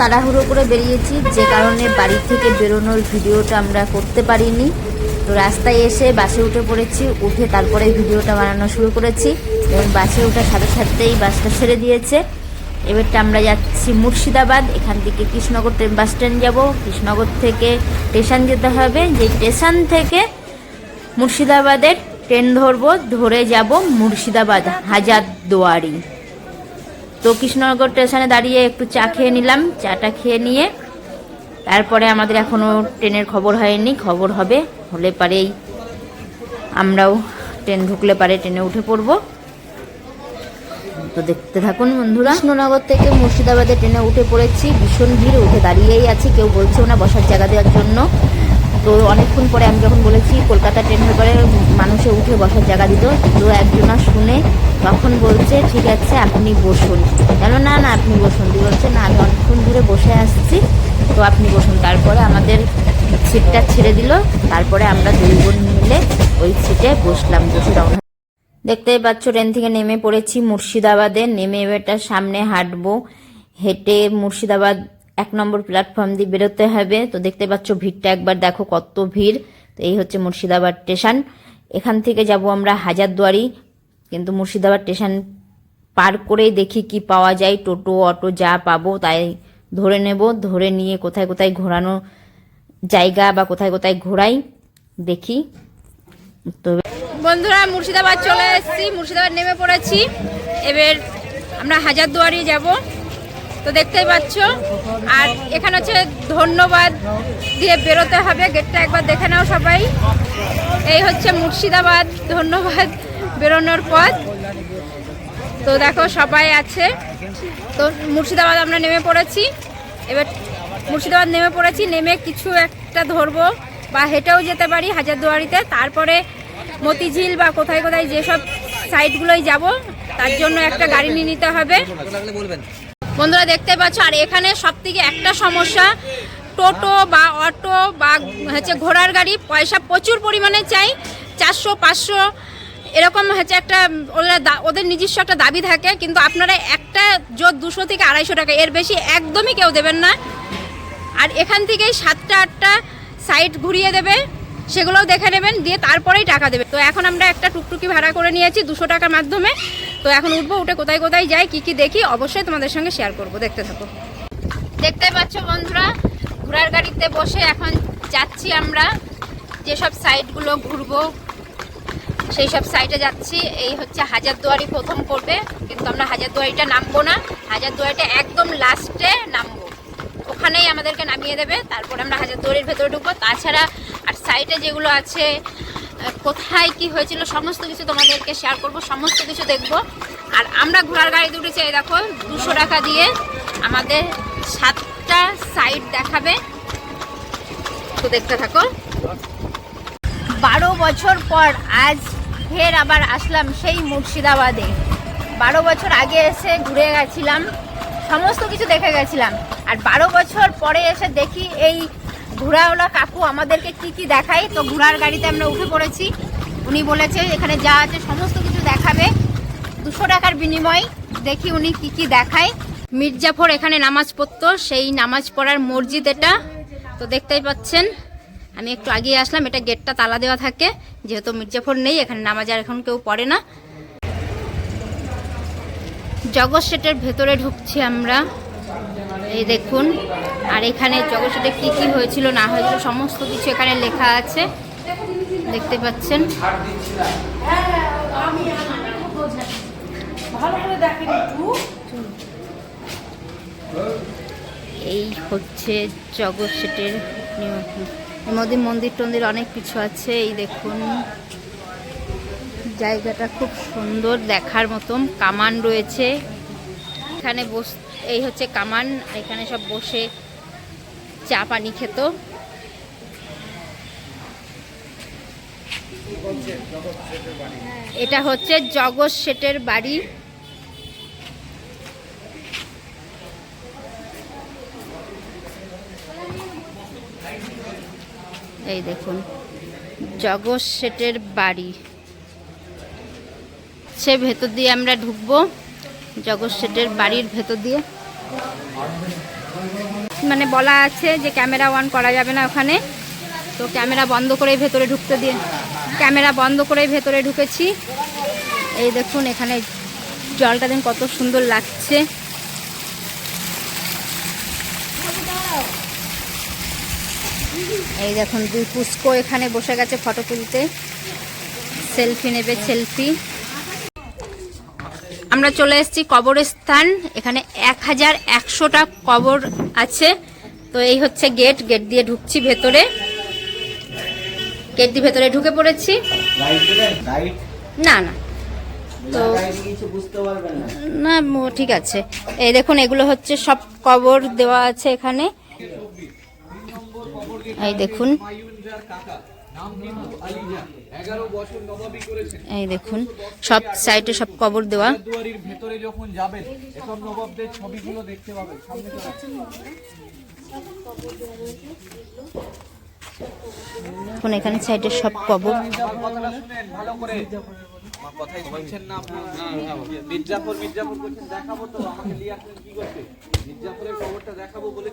তাড়াহুড়ো করে বেরিয়েছি, যে কারণে বাড়ি থেকে বেরোনোর ভিডিওটা আমরা করতে পারিনি। তো রাস্তায় এসে বাসে উঠে পড়েছি, উঠে তারপরে ভিডিওটা বানানো শুরু করেছি। এবং বাসে ওঠার সাথে সাথেই বাসটা ছেড়ে দিয়েছে। এবারটা আমরা যাচ্ছি মুর্শিদাবাদ, এখান থেকে কৃষ্ণনগর বাস স্ট্যান্ড যাব। কৃষ্ণনগর থেকে স্টেশন যেতে হবে, যে স্টেশন থেকে মুর্শিদাবাদের ট্রেন ধরবো, ধরে যাব মুর্শিদাবাদ হাজার দুয়ারি তো কৃষ্ণনগর স্টেশনে দাঁড়িয়ে একটু চা খেয়ে নিলাম। চাটা খেয়ে নিয়ে তারপরে আমাদের এখনও ট্রেনের খবর হয়নি। খবর হবে, হলে পারেই আমরাও ট্রেন ঢুকলে পারে ট্রেনে উঠে পড়ব। তো দেখতে থাকুন বন্ধুরা। কৃষ্ণনগর থেকে মুর্শিদাবাদে ট্রেনে উঠে পড়েছি। ভীষণ ভিড়, উঠে দাঁড়িয়েই আছি। কেউ বলছেও না বসার জায়গা দেওয়ার জন্য। তো অনেকক্ষণ পরে আমি যখন বলেছি কলকাতা ট্রেনের পরে মানুষে উঠে বসার জায়গা দিত, তো একজনা শুনে তখন বলছে, ঠিক আছে, আপনি বসুন। কেন, না না, আপনি বসুন। দিয়ে বলছে, না, আমি অনেকক্ষণ ধরে বসে আসছি, তো আপনি বসুন। তারপরে আমাদের সিটটা ছেড়ে দিল, তারপরে আমরা দুই বোন মিলে ওই সিটে বসলাম, বসে রওনা দেখতেই পাচ্ছ, ট্রেন থেকে নেমে পড়েছি মুর্শিদাবাদে। নেমে এবারটা সামনে হাঁটবো, হেঁটে মুর্শিদাবাদ এক নম্বর প্ল্যাটফর্ম দিয়ে বেরোতে হবে। তো দেখতে পাচ্ছ ভিড়টা একবার দেখো কত ভিড়। তো এই হচ্ছে মুর্শিদাবাদ স্টেশন। এখান থেকে যাব আমরা হাজারদুয়ারি। কিন্তু মুর্শিদাবাদ স্টেশন পার করেই দেখি কি পাওয়া যায়। টোটো, অটো যা পাবো তাই ধরে নেব। ধরে নিয়ে কোথায় কোথায় ঘোরানো জায়গা বা কোথায় কোথায় ঘোরাই দেখি। তো বন্ধুরা, মুর্শিদাবাদ চলে এসেছি। মুর্শিদাবাদ নেমে পড়েছি। এবার আমরা হাজারদুয়ারি যাব। তো দেখতেই পাচ্ছ। আর এখানে হচ্ছে ধন্যবাদ দিয়ে বেরোতে হবে। গেটটা একবার দেখে নাও সবাই। এই হচ্ছে মুর্শিদাবাদ। ধন্যবাদ বেরোনোর পথ। তো দেখো সবাই আছে। তো মুর্শিদাবাদ আমরা নেমে পড়েছি। এবার মুর্শিদাবাদ নেমে পড়েছি। নেমে কিছু একটা ধরবো বা হেঁটেও যেতে পারি হাজারদুয়ারিতে। তারপরে মতিঝিল বা কোথায় কোথায় যেসব সাইটগুলোই যাব, তার জন্য একটা গাড়ি নিয়ে নিতে হবে। বন্ধুরা দেখতে পাচ্ছ, আর এখানে সব থেকে একটা সমস্যা, টোটো বা অটো বা হচ্ছে ঘোড়ার গাড়ি পয়সা প্রচুর পরিমাণে চাই, চারশো, পাঁচশো, এরকম হচ্ছে একটা ওরা ওদের নিজস্ব একটা দাবি থাকে, কিন্তু আপনারা একটা জোর দুশো থেকে আড়াইশো টাকা, এর বেশি একদমই কেউ দেবেন না। আর এখান থেকেই সাতটা, আটটা সাইট ঘুরিয়ে দেবে। সেগুলোও দেখে নেবেন, দিয়ে তারপরেই টাকা দেবে তো এখন আমরা একটা টুকটুকি ভাড়া করে নিয়েছি দুশো টাকার মাধ্যমে। তো এখন উঠবো, উঠে কোথায় কোথায় যাই, কি কি দেখি, অবশ্যই তোমাদের সঙ্গে শেয়ার করব। দেখতে থাকো। দেখতে পাচ্ছ বন্ধুরা, ঘোড়ার গাড়িতে বসে এখন যাচ্ছি আমরা। যেসব সাইটগুলো ঘুরবো সেই সব সাইটে যাচ্ছি। এই হচ্ছে হাজারদুয়ারি প্রথম পড়বে কিন্তু আমরা হাজারদুয়ারিটা নামবো না। হাজারদুয়ারিটা একদম লাস্টে নামবো। ওখানেই আমাদেরকে নামিয়ে দেবে। তারপর আমরা হাজারদুয়ারির ভেতরে ঢুকবো। তাছাড়া আর সাইটে যেগুলো আছে কোথায় কি হয়েছিল, সমস্ত কিছু তোমাদেরকে শেয়ার করব, সমস্ত কিছু দেখব। আর আমরা ঘোড়ার গাড়িতে উঠেছি এই দেখো, দুশো টাকা দিয়ে আমাদের সাতটা সাইট দেখাবে। তো দেখতে থাকো। বারো বছর পর আজ ফের আবার আসলাম সেই মুর্শিদাবাদে। বারো বছর আগে এসে ঘুরে গেছিলাম, সমস্ত কিছু দেখে গেছিলাম। আর বারো বছর পরে এসে দেখি এই ঘোড়াওয়ালা কাকু আমাদেরকে কি কি দেখায়। তো ঘোড়ার গাড়িতে আমরা উঠে পড়েছি। উনি বলেছে, এখানে যা আছে সমস্ত কিছু দেখাবে। দুশো টাকার বিনিময় দেখি উনি কি কি দেখায়। মির্জাফর এখানে নামাজ পড়তো। সেই নামাজ পড়ার মসজিদ এটা। তো দেখতেই পাচ্ছেন, আমি একটু আগিয়ে আসলাম। এটা গেটটা তালা দেওয়া থাকে। যেহেতু মির্জাফর নেই, এখানে নামাজ আর এখন কেউ পড়ে না। জগৎ সেটের ভেতরে ঢুকছি আমরা। এই দেখুন, আর এখানে জগৎ সেটে কী কী হয়েছিল, না হয়েছিল, সমস্ত কিছু এখানে লেখা আছে। দেখতে পাচ্ছেন। এই হচ্ছে জগৎ সেটের মধ্যে মন্দির টন্দির অনেক কিছু আছে, এই দেখুন। জায়গাটা খুব সুন্দর, দেখার মতন, কামান রয়েছে। এখানে বস এই হচ্ছে কামান, এখানে সব বসে চা পানি খেত। এটা হচ্ছে জগৎ শেঠের বাড়ি। এই দেখুন, জগৎ শেঠের বাড়ি। সে ভেতর দিয়ে আমরা ঢুকবো। জগৎ শেঠের বাড়ির ভেতর দিয়ে। মানে বলা আছে যে ক্যামেরা অন করা যাবে না ওখানে। তো ক্যামেরা বন্ধ করে ভেতরে ঢুকতে দিয়ে ক্যামেরা বন্ধ করে ভেতরে ঢুকেছি। এই দেখুন এখানে জলটা দিন কত সুন্দর লাগছে। এই দেখুন দুই পুষ্কো এখানে বসে গেছে ফটো তুলতে। সেলফি নেবে, সেলফি। আমরা চলে এসেছি কবরস্থান। এখানে এক হাজার একশোটা কবর আছে। তো এই হচ্ছে গেট। গেট দিয়ে ঢুকছি ভেতরে। গেট দিয়ে ভেতরে ঢুকে পড়েছি। না না। তো না ঠিক আছে। এই দেখুন, এগুলো হচ্ছে সব কবর দেওয়া আছে এখানে। এই দেখুন। এই দেখুন সব সাইডে সব কবর দেওয়া। দুয়ারির ভেতরে যখন যাবেন এসব নবাবদের ছবিগুলো দেখতে পাবেন। সামনে এখন এখানে সাইডে সব কবর। মির্জাফরের খবরটা দেখাবো বলে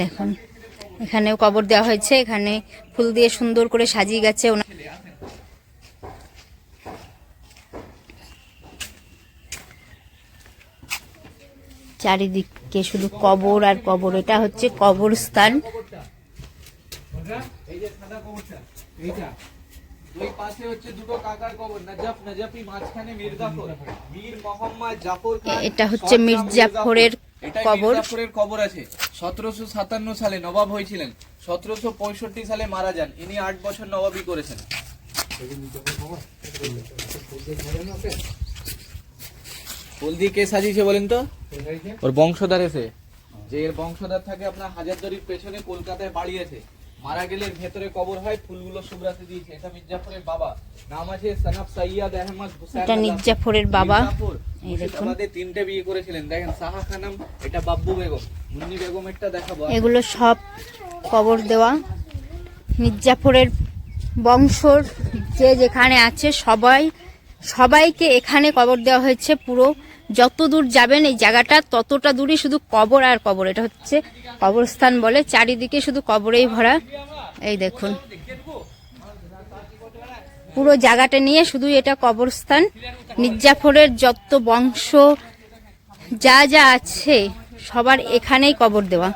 দেখুন এখানেও কবর দেওয়া হয়েছে এখানে ফুল দিয়ে সুন্দর করে সাজিয়ে গেছে চারিদিকে শুধু কবর আর কবর এটা হচ্ছে কবরস্থান। এই যে সাদা কবরটা এইটা। ওই পাশে হচ্ছে দুটো কাকার কবর নজফ নজফি মাঝখানে মীর মোহাম্মদ জাফর খান এটা হচ্ছে মির্জাফরের কবর। মির্জাফরের কবর আছে। সতেরোশো সাতান্ন সালে নবাব হয়েছিলেন সতেরোশো পঁয়ষট্টি সালে মারা যান। ইনি আট বছর নবাবই করেছেন। ফুল দিয়ে কে সাজিয়েছে বলেন তো? ওর বংশধর এসে। যে এর বংশধর থাকে আপনার হাজারদুয়ারির পেছনে কলকাতায় বাড়ি আছে। মারা গেলে ভেতরে কবর হয় ফুলগুলো শুভ্রাতে দিয়েছে। এটা মির্জাফরের বাবা। নাম আছে সানাফ সৈয়দ আহমদ হুসেন এটা মির্জাফরের বাবা। এই দেখুন। মুর্শিদাবাদে তিনটে বিয়ে করেছিলেন। দেখেন সাহা খানম এটা বাব্বু বেগম। মুন্নি বেগম একটা দেখাবো এগুলো সব কবর দেওয়া। মির্জাফরের বংশর যে যেখানে আছে সবাই সবাইকে এখানে কবর দেওয়া হয়েছে পুরো। যত দূর যাবেন এই জায়গাটা, ততটা দূরই শুধু কবর আর কবর। এটা হচ্ছে কবরস্থান বলে, চারিদিকে শুধু কবরেই ভরা। এই দেখুন। পুরো জায়গাটা নিয়ে শুধু এটা কবরস্থান। মির্জাফরের যত বংশ, যা যা আছে, সবার এখানেই কবর দেওয়া।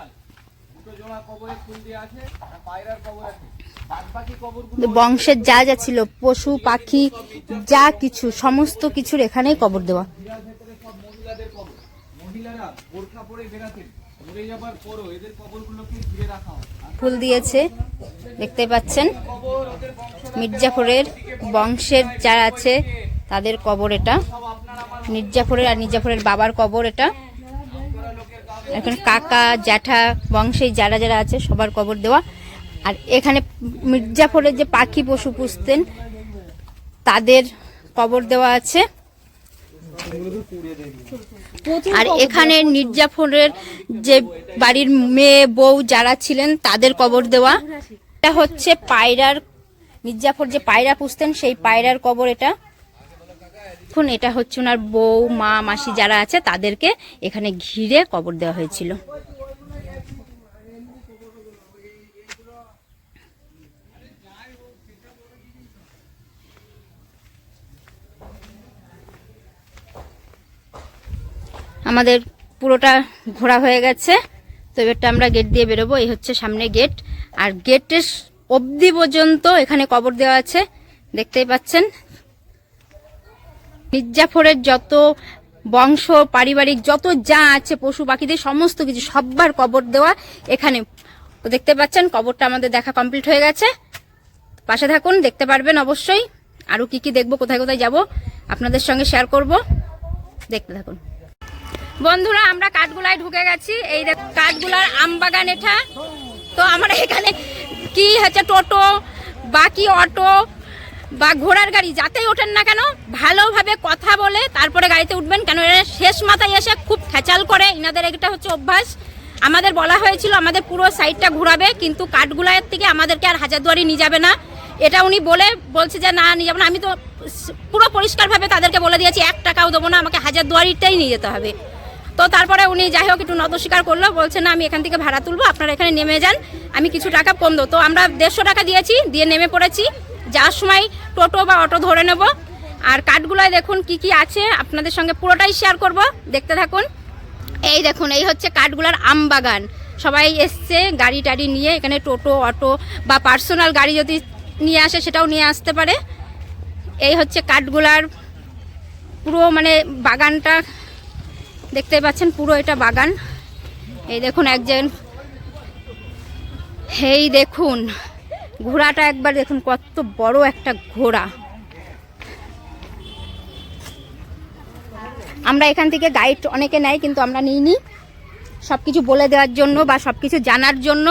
বংশের যা যা ছিল, পশু, পাখি, যা কিছু, সমস্ত কিছুর এখানেই কবর দেওয়া ভেতরে সব মহিলাদের কবর ফুল দিয়েছে, দেখতে পাচ্ছেন। মির্জাফরের বংশের যারা আছে, তাদের কবর এটা। মির্জাফরের আর মির্জাফরের বাবার কবর এটা। এখন কাকা, জ্যাঠা, বংশে যারা যারা আছে, সবার কবর দেওয়া। আর এখানে মির্জাফরের যে পাখি পশু পুষতেন, তাদের কবর দেওয়া আছে। আর এখানে নির্যাফরের যে বাড়ির মেয়ে, বউ যারা ছিলেন, তাদের কবর দেওয়া। এটা হচ্ছে পায়রার মির্জাফর যে পায়রা পুষতেন, সেই পায়রার কবর এটা। এখন এটা হচ্ছে ওনার বউ, মা, মাসি যারা আছে, তাদেরকে এখানে ঘিরে কবর দেওয়া হয়েছিল। আমাদের পুরোটা ঘোরা হয়ে গেছে। তো এবারটা আমরা গেট দিয়ে বেরোবো, এই হচ্ছে সামনে গেট আর গেটের অবধি পর্যন্ত এখানে কবর দেওয়া আছে, দেখতেই পাচ্ছেন। মির্জাফরের যত বংশ, পারিবারিক যত যা আছে, পশু পাখিদের সমস্ত কিছু সব্বার কবর দেওয়া এখানে। দেখতে পাচ্ছেন, কবরটা আমাদের দেখা কমপ্লিট হয়ে গেছে। পাশে থাকুন, দেখতে পারবেন অবশ্যই। আরও কি কি দেখব, কোথায় কোথায় যাব, আপনাদের সঙ্গে শেয়ার করব। দেখতে থাকুন। বন্ধুরা, আমরা কাঠগুলায় ঢুকে গেছি। এই কাঠগুলার আম বাগান এটা। তো আমরা এখানে কি হচ্ছে, টোটো বা কি অটো বা ঘোড়ার গাড়ি, যাতেই ওঠেন না কেন, ভালোভাবে কথা বলে তারপরে গাড়িতে উঠবেন। কেন, এরা শেষ মাথায় এসে খুব খেচাল করে। ইনাদের এটা হচ্ছে অভ্যাস। আমাদের বলা হয়েছিল, আমাদের পুরো সাইডটা ঘোরাবে, কিন্তু কাঠগুলায়ের থেকে আমাদেরকে আর হাজারদুয়ারি নিয়ে যাবে না। এটা উনি বলে বলছে যে, না, নিয়ে যাব আমি তো পুরো পরিষ্কারভাবে তাদেরকে বলে দিয়েছি, এক টাকাও দেবো না, আমাকে হাজারদুয়ারিটাই নিয়ে যেতে হবে। তো তারপরে উনি যাই হোক একটু নত স্বীকার করল, বলছে, না, আমি এখান থেকে ভাড়া তুলবো, আপনারা এখানে নেমে যান, আমি কিছু টাকা কম দেবো তো আমরা দেড়শো টাকা দিয়েছি, দিয়ে নেমে পড়েছি। যাওয়ার সময় টোটো বা অটো ধরে নেব। আর কাঠগুলোয় দেখুন কি কি আছে, আপনাদের সঙ্গে পুরোটাই শেয়ার করব, দেখতে থাকুন। এই দেখুন, এই হচ্ছে কাঠগুলার আম বাগান। সবাই এসছে, গাড়ি টাড়ি নিয়ে, এখানে টোটো, অটো বা পার্সোনাল গাড়ি যদি নিয়ে আসে, সেটাও নিয়ে আসতে পারে। এই হচ্ছে কাঠগুলার পুরো মানে বাগানটা দেখতে পাচ্ছেন পুরো এটা বাগান। এই দেখুন একজন। এই দেখুন, ঘোড়াটা একবার দেখুন, কত বড় একটা ঘোড়া। আমরা এখান থেকে গাইড অনেকে নেয়, কিন্তু আমরা নিইনি। সব কিছু বলে দেওয়ার জন্য বা সব কিছু জানার জন্য।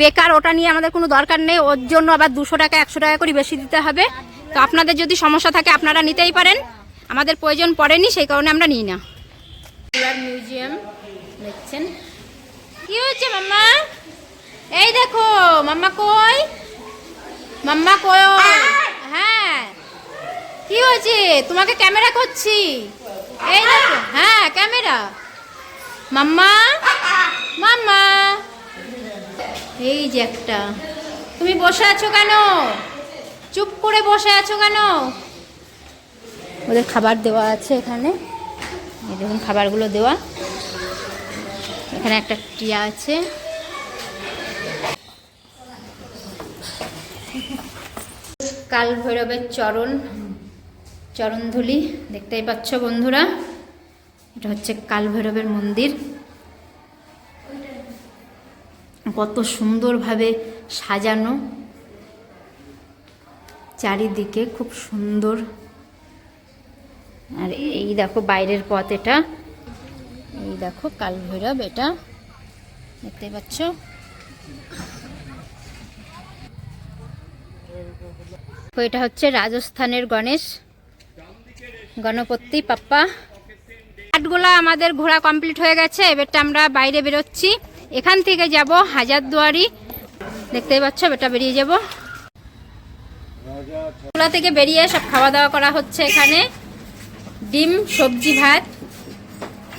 বেকার, ওটা নিয়ে আমাদের কোনো দরকার নেই। ওর জন্য আবার দুশো টাকা, একশো টাকা করে বেশি দিতে হবে। তো আপনাদের যদি সমস্যা থাকে, আপনারা নিতেই পারেন। আমাদের প্রয়োজন পড়েনি, সেই কারণে আমরা নিই না। মিউজিয়াম দেখছেন? কি হচ্ছে মাম্মা? এই দেখো, মাম্মা কই? মাম্মা কই? হ্যাঁ। কি হয়েছে? তোমাকে ক্যামেরা করছি। এই দেখো হ্যাঁ ক্যামেরা। মাম্মা? মাম্মা? এই যে একটা। তুমি বসে আছো কেন? চুপ করে বসে আছো কেন? ওদের খাবার দেওয়া আছে এখানে। এই দেখুন, খাবারগুলো দেওয়া। এখানে একটা টিয়া আছে। কাল ভৈরবের চরণ, চরণধুলি, দেখতেই পাচ্ছ বন্ধুরা। এটা হচ্ছে কাল ভৈরবের মন্দির। কত সুন্দরভাবে সাজানো। চারিদিকে খুব সুন্দর আর এই দেখো বাইরের পথ এটা। এই দেখো কাল ভৈরব এটা। দেখতে পাচ্ছ? এটা হচ্ছে রাজস্থানের গণেশ, গণপতি, পাপ্পা। কাঠগোলা আমাদের ঘোরা কমপ্লিট হয়ে গেছে, এবারটা আমরা বাইরে বেরোচ্ছি। এখান থেকে যাব হাজারদুয়ারি। দেখতেই পাচ্ছ এটা বেরিয়ে যাব। গোলা থেকে বেরিয়ে সব খাওয়া দাওয়া করা হচ্ছে এখানে। ডিম, সবজি, ভাত।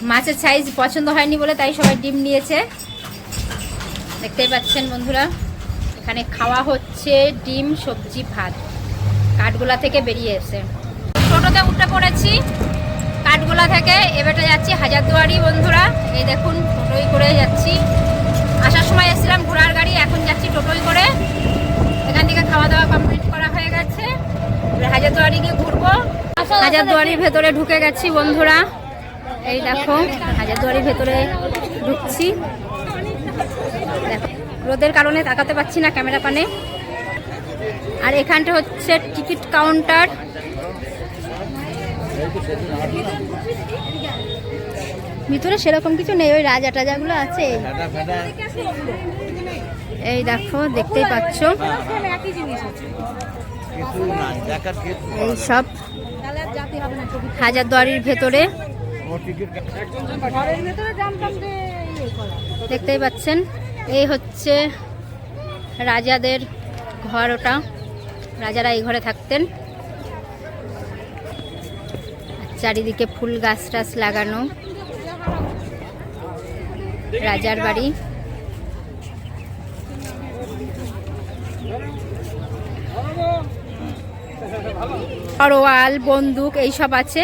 মাছের সাইজ পছন্দ হয়নি বলে তাই সবাই ডিম নিয়েছে। দেখতেই পাচ্ছেন বন্ধুরা, এখানে খাওয়া হচ্ছে ডিম, সবজি, ভাত। কাঠগোলা থেকে বেরিয়ে এসে টোটোতে উঠে পড়েছি। কাঠগোলা থেকে এবারে যাচ্ছি হাজারদুয়ারি বন্ধুরা। এই দেখুন, টোটোই করে যাচ্ছি। আসার সময় এসেছিলাম ঘোড়ার গাড়ি, এখন যাচ্ছি টোটোই করে। এখান থেকে খাওয়া দাওয়া কমপ্লিট করা হয়ে গেছে। হাজারদুয়ারি গিয়ে ঘুরবো। হাজারদুয়ারির ভেতরে ঢুকে গেছি বন্ধুরা। এই দেখো হাজারদুয়ারির ভেতরে ঢুকছি। দেখো রোদের কারণে তাকাতে পাচ্ছি না ক্যামেরা পানে। আর এখানটা হচ্ছে টিকিট কাউন্টার। ভিতরে সেরকম কিছু নেই ওই রাজা টাজাগুলো আছে। এই দেখো দেখতেই পাচ্ছ। এই সব হাজারদুয়ারির ভেতরে। দেখতেই পাচ্ছেন এই হচ্ছে রাজাদের ঘর ওটা। রাজারা এই ঘরে থাকতেন। চারিদিকে ফুল গাছ টাছ লাগানো। রাজার বাড়ি। তরোয়াল, বন্দুক এইসব আছে।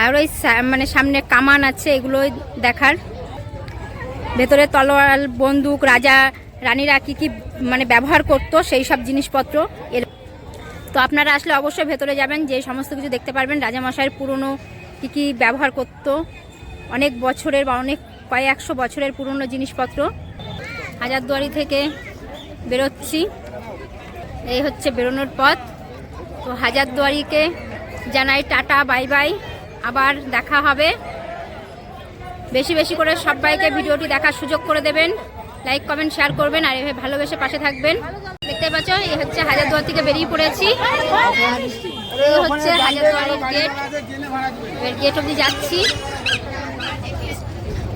আর ওই মানে সামনে কামান আছে এগুলো দেখার। ভেতরে তলোয়াল, বন্দুক, রাজা, রানীরা কী কী মানে ব্যবহার করতো, সেই সব জিনিসপত্র। এর, তো আপনারা আসলে অবশ্যই ভেতরে যাবেন, যে সমস্ত কিছু দেখতে পারবেন। রাজামশাইয়ের পুরনো কী কী ব্যবহার করতো, অনেক বছরের বা অনেক কয়েকশো বছরের পুরনো জিনিসপত্র। হাজারদুয়ারি থেকে বেরোচ্ছি। এই হচ্ছে বেরোনোর পথ। তো হাজারদুয়ারিকে জানাই টাটা, বাই বাই। আবার দেখা হবে। বেশি বেশি করে সবাইকে ভিডিওটি দেখার সুযোগ করে দেবেন। লাইক, কমেন্ট, শেয়ার করবেন আর এভাবে ভালোবেসে পাশে থাকবেন। দেখতে পাচ্ছ এই হচ্ছে হাজারদুয়ার থেকে বেরিয়ে পড়েছি। এই হচ্ছে হাজারদুয়ারির গেট এবার গেট অবধি যাচ্ছি।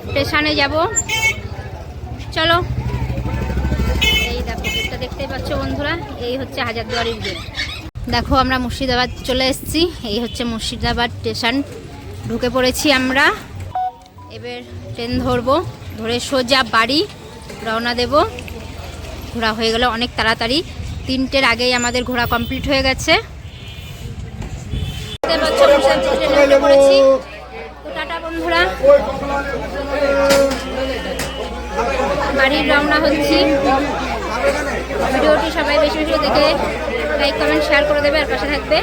স্টেশনে যাব। চলো। এই দেখো গেটটা দেখতেই পাচ্ছ বন্ধুরা, এই হচ্ছে হাজারদুয়ারির গেট দেখো আমরা মুর্শিদাবাদ চলে এসেছি। এই হচ্ছে মুর্শিদাবাদ স্টেশন। ঢুকে পড়েছি আমরা। এবার ট্রেন ধরবো। ধরে সোজা বাড়ি রওনা দেব। ঘোরা হয়ে গেল অনেক তাড়াতাড়ি। তিনটের আগেই আমাদের ঘোরা কমপ্লিট হয়ে গেছে। টাটা বন্ধুরা। বাড়ির রওনা হচ্ছি। ভিডিওটি সবাই বেশি বেশি দেখে লাইক কমেন্ট শেয়ার করে দেবে আর পাশে থাকবে।